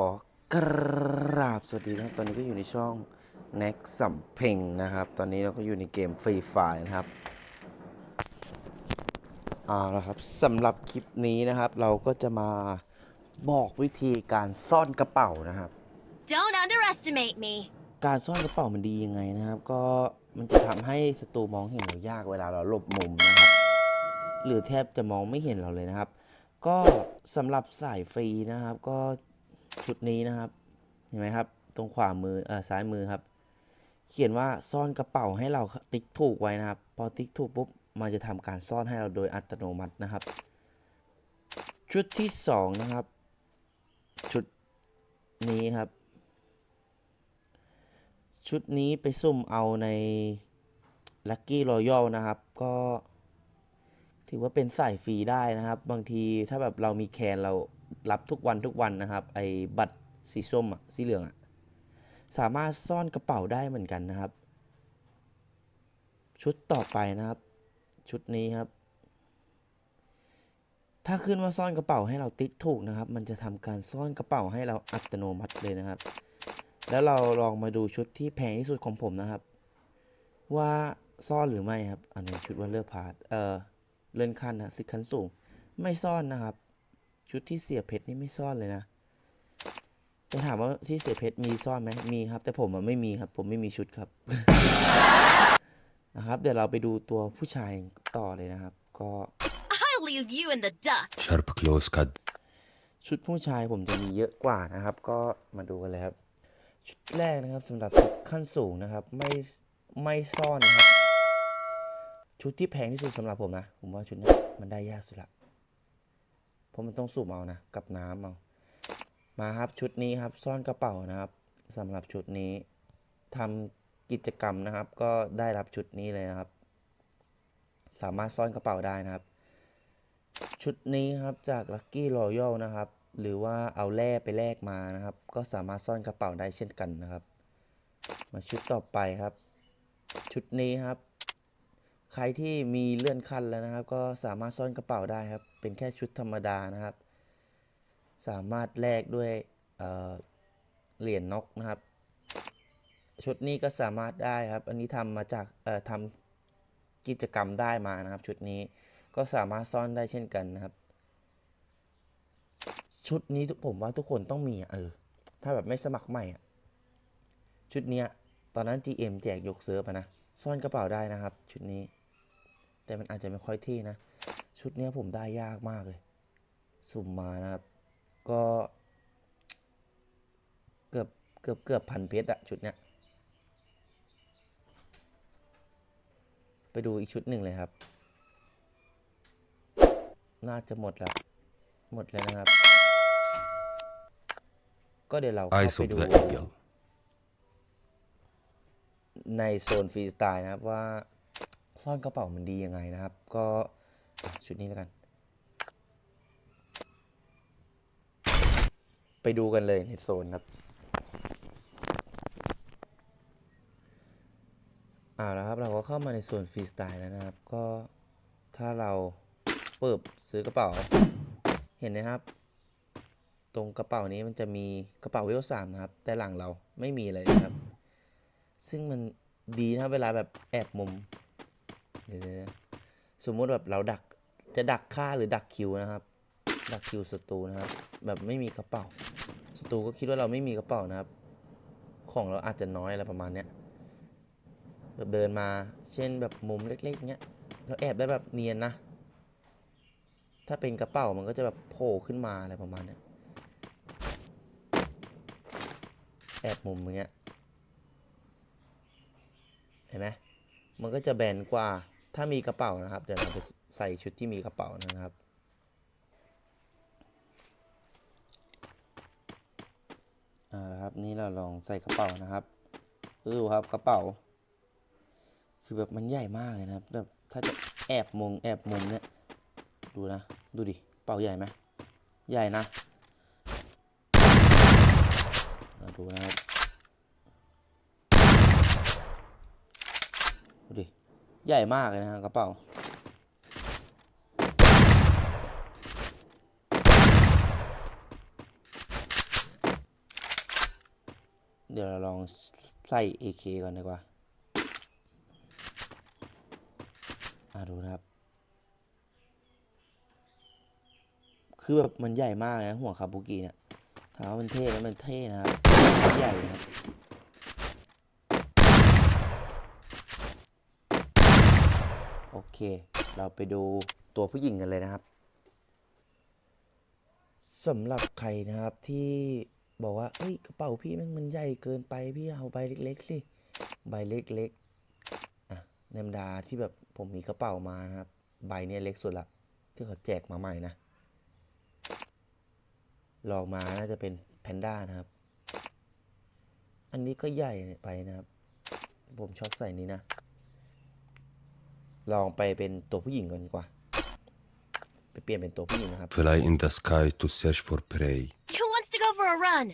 อกราบสวัสดีนะครับ ตอนนี้ก็อยู่ในช่อง n e x สัมเพ่งนะครับ ตอนนี้เราก็อยู่ในเกมฟรีไฟนะครับเอาละครับสำหรับคลิปนี้นะครับ เราก็จะมาบอกวิธีการซ่อนกระเป๋านะครับ Don't underestimate me. การซ่อนกระเป๋ามันดียังไงนะครับ ก็มันจะทำให้ศัตรูมองเห็นเรายากเวลาเราหลบมุมนะครับ หรือแทบจะมองไม่เห็นเราเลยนะครับ ก็สำหรับสายฟรีนะครับ ก็ ชุดนี้นะครับ เห็นไหมครับ ตรงขวามือเออซ้ายมือครับ เขียนว่าซ่อนกระเป๋าให้เราติ๊กถูกไว้นะครับ พอติ๊กถูกปุ๊บมันจะทำการซ่อนให้เราโดยอัตโนมัตินะครับ ชุดที่สองนะครับ ชุดนี้ครับ ชุดนี้ไปซุ่มเอาใน Lucky Royal นะครับ ก็ถือว่าเป็นสายฟรีได้นะครับ บางทีถ้าแบบเรามีแคนเรา รับทุกวันทุกวันนะครับไอ้บัตรสีส้มอะสีเหลืองอะสามารถซ่อนกระเป๋าได้เหมือนกันนะครับ ชุดต่อไปนะครับ ชุดนี้ครับ ถ้าขึ้นว่าซ่อนกระเป๋าให้เราติ๊กถูกนะครับ มันจะทำการซ่อนกระเป๋าให้เราอัตโนมัติเลยนะครับ แล้วเราลองมาดูชุดที่แพงที่สุดของผมนะครับ ว่าซ่อนหรือไม่ครับ อันนี้ชุดวันเลือกพาร์ทเออเลื่อนขั้นนะสิขั้นสูง ไม่ซ่อนนะครับ ชุดที่เสียเพชรนี่ไม่ซ่อนเลยนะจะถามว่าที่เสียเพชรมีซ่อนไหมมีครับ แต่ผมมันไม่มีครับ ผมไม่มีชุดครับ นะครับ เดี๋ยวเราไปดูตัวผู้ชายต่อเลยนะครับ ก็ I'll leave you in the dust. Sharp close cut. ชุดผู้ชายผมจะมีเยอะกว่านะครับ ก็มาดูกันเลยครับ ชุดแรกนะครับสำหรับชุดขั้นสูงนะครับ ไม่ไม่ซ่อนนะครับ ชุดที่แพงที่สุดสำหรับผมนะ ผมว่าชุดเนี้ยมันได้ยากสุดละ เพราะมันต้องสูบเอานะกับน้ำเอามาครับชุดนี้ครับซ่อนกระเป๋านะครับสำหรับชุดนี้ทำกิจกรรมนะครับ ก็ได้รับชุดนี้เลยนะครับ สามารถซ่อนกระเป๋าได้นะครับ ชุดนี้ครับจาก Lucky Royal นะครับ หรือว่าเอาแร่ไปแลกมานะครับ ก็สามารถซ่อนกระเป๋าได้เช่นกันนะครับ มาชุดต่อไปครับ ชุดนี้ครับ ใครที่มีเลื่อนขั้นแล้วนะครับ ก็สามารถซ่อนกระเป๋าได้ครับ เป็นแค่ชุดธรรมดานะครับ สามารถแลกด้วยเเหรียญนกนะครับ ชุดนี้ก็สามารถได้ครับ อันนี้ทำมาจากเอ่อทำกิจกรรมได้มานะครับ ชุดนี้ก็สามารถซ่อนได้เช่นกันนะครับ ชุดนี้ผมว่าทุกคนต้องมีอเออถ้าแบบไม่สมัครใหม่ชุดเนี้ยตอนนั้น GM แจกยกเซิร์ฟนะ ซ่อนกระเป๋าได้นะครับ ชุดนี้ แต่มันอาจจะไม่ค่อยเที่นะ ชุดเนี้ยผมได้ยากมากเลย สุ่มมานะครับ ก็ เกือบเกือบเกือบพันเพชรอะชุดเนี้ย ไปดูอีกชุดหนึ่งเลยครับ น่าจะหมดแล้ว หมดเลยนะครับ ก็เดี๋ยวเราเข้า Eyes ไป of ดู the eagle. ในโซนฟรีสไตล์นะครับว่า ซ่อนกระเป๋ามันดียังไงนะครับ ก็ชุดนี้แล้วกัน ไปดูกันเลยในโซนครับเอาแล้วครับเราก็เข้ามาในโซนฟรีสไตล์แล้วนะครับ ก็ถ้าเราเปิบซื้อกระเป๋า เห็นไหมครับ ตรงกระเป๋านี้มันจะมีกระเป๋าเวลสามนะครับ แต่หลังเราไม่มีเลยนะครับ ซึ่งมันดีนะเวลาแบบแอบมุม สมมุติแบบเราดักจะดักฆ่าหรือดักคิวนะครับ ดักคิวศัตรูนะครับ แบบไม่มีกระเป๋าศัตรูก็คิดว่าเราไม่มีกระเป๋านะครับ ของเราอาจจะน้อยอะไรประมาณเนี้ยแบบเดินมา เช่นแบบมุมเล็กๆเงี้ยเราแอบได้แบบเนียนนะ ถ้าเป็นกระเป๋ามันก็จะแบบโผล่ขึ้นมาอะไรประมาณเนี้ยแอบมุมอย่างเงี้ย เห็นไหมมันก็จะแบนกว่า ถ้ามีกระเป๋านะครับ เดี๋ยวเราไปใส่ชุดที่มีกระเป๋านะครับอ่าครับนี่เราลองใส่กระเป๋านะครับดูครับกระเป๋า คือแบบมันใหญ่มากเลยนะครับแบบถ้าจะแอบมงแอบมุมเนี่ยดูนะดูดิเป๋าใหญ่ไหมใหญ่นะดูนะครับดูดิ ใหญ่มากเลยนะฮะกระเป๋าเดี๋ยวเราลองใส่ AK ก่อนดีกว่าอ่าดูนะครับ คือแบบมันใหญ่มากเลยนะหัวคาบุกิเนี่ยถามว่ามันเท่ไหมมันเท่นะครับมันใหญ่นะครับ โอ เคเราไปดูตัวผู้หญิงกันเลยนะครับสำหรับใครนะครับที่บอกว่าเอ้ยกระเป๋าพี่มันมันใหญ่เกินไปพี่เอาใบเล็ก ๆ สิใบเล็กๆอะในบรรดาที่แบบผมมีกระเป๋ามานะครับ ใบเนี้ยเล็กสุดละที่เขาแจกมาใหม่นะลองมาน่าจะเป็นแพนด้านะครับ อันนี้ก็ใหญ่ไปนะครับ ผมชอบใส่นี้นะ ลองไปเป็นตัวผู้หญิงก่อนดีกว่า ไปเปลี่ยนเป็นตัวผู้หญิงนะครับ Fly in the sky to search for prey. Who wants to go for a run?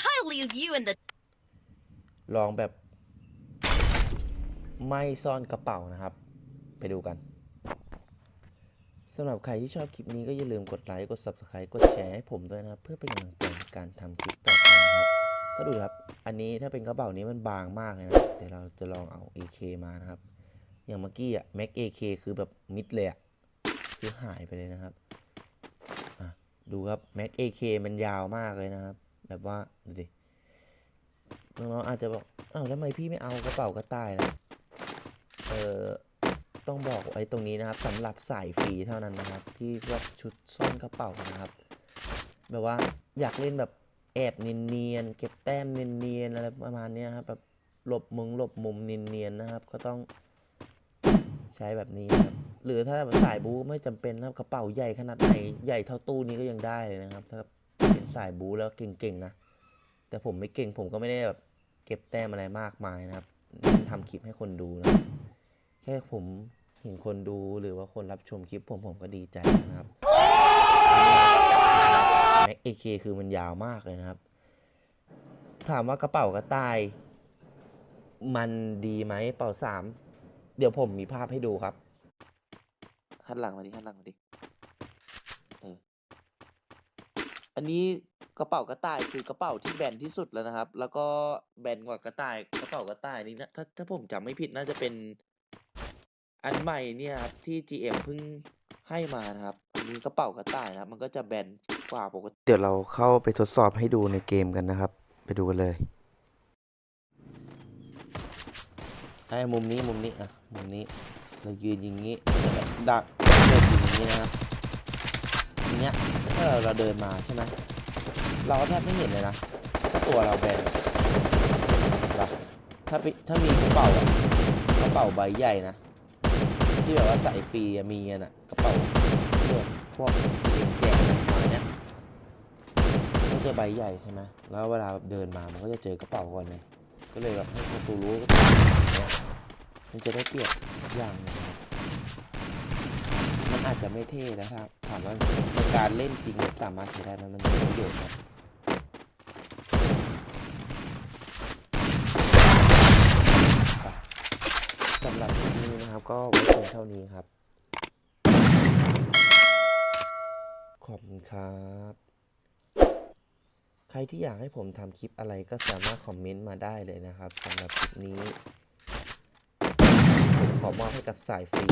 I'll leave you in the ลองแบบ ไม่ซ่อนกระเป๋านะครับ ไปดูกันสำหรับใครที่ชอบคลิปนี้ก็อย่าลืมกดไลค์ กด Subscribe กดแชร์ให้ผมด้วยนะครับ เพื่อเป็นกำลังใจในการทำคลิปต่อไปนะครับ ก็ดูครับ อันนี้ถ้าเป็นกระเป๋านี้มันบางมากเลยนะ เดี๋ยวเราจะลองเอา AK มานะครับ อย่างเมื่อกี้อะ Mac AK คือแบบมิดเลยอะคือหายไปเลยนะครับดูครับ Mac AK มันยาวมากเลยนะครับ แบบว่าดูสิน้องๆอาจจะบอกอ้าวแล้วทำไมพี่ไม่เอากระเป๋ากระต่ายล่ะเออต้องบอกไว้ตรงนี้นะครับสำหรับสายฟรีเท่านั้นนะครับ ที่พวกชุดซ่อนกระเป๋านะครับ แบบว่าอยากเล่นแบบแอบเนียนๆเก็บแต้มเนียนๆอะไรประมาณนี้ครับแบบหลบมุงหลบมุมเนียนๆนะครับ ก็ต้อง ใช้แบบนี้นะครับหรือถ้าสายบู๊ไม่จำเป็นนะครับกระเป๋าใหญ่ขนาดไหนใหญ่เท่าตู้นี้ก็ยังได้เลยนะครับ ถ้าเป็นสายบู๊แล้วเก่งๆนะแต่ผมไม่เก่งผมก็ไม่ได้แบบเก็บแต้มอะไรมากมายนะครับเน้นทำคลิปให้คนดูนะแค่ผมเห็นคนดูหรือว่าคนรับชมคลิปผมผมก็ดีใจนะครับแม็กเอเคคือมันยาวมากเลยนะครับ ถามว่ากระเป๋ากระต่าย มันดีไหมเป่าสาม ดี๋ยวผมมีภาพให้ดูครับ หันหลังมาดิหันหลังมาดิเอออันนี้กระเป๋ากระต่ายคือกระเป๋าที่แบนที่สุดแล้วนะครับ แล้วก็แบนกว่ากระต่ายกระเป๋ากระต่ายนี่นะถ้าถ้าผมจำไม่ผิดน่าจะเป็นอันใหม่เนี่ยครับที่ GM เพิ่งให้มานะครับอันนี้กระเป๋ากระต่ายนะครับมันก็จะแบนกว่าปกติ เดี๋ยวเราเข้าไปทดสอบให้ดูในเกมกันนะครับ ไปดูกันเลย ไอ้มุมนี้มุมนี้อะมุมนี้เรายืนอย่างนี้ดักเดินอย่างนี้นะครับทีเนี้ยถ้าเราเดินมาใช่ไหมเราแทบไม่เห็นเลยนะถ้าตัวเราแบนอะแบถ้าถ้ามีกระเป๋ากระเป๋าใบใหญ่นะที่แบบว่าใส่ฟรีมีอะนะกระเป๋าพวกพวกเอ็มแจกอะไรประมาเนี้ยก็จะใบใหญ่ใช่ไหมแล้วเวลาเดินมามันก็จะเจอกระเป๋าก่อนเลย ก็เลยแบบให้คนดูรู้ว่าเนี่ยมันจะได้เปรียบอย่างนึงมันอาจจะไม่เท่นะครับ ถามว่าการเล่นจริงสามารถใช้ได้ไหมมันมีประโยชน์ครับสำหรับคลิปนี้นะครับ ก็ไว้เพียงเท่านี้ครับ ขอบคุณครับ ใครที่อยากให้ผมทำคลิปอะไรก็สามารถคอมเมนต์มาได้เลยนะครับสำหรับคลิปนี้ ผมขอมอบให้กับสายฟรี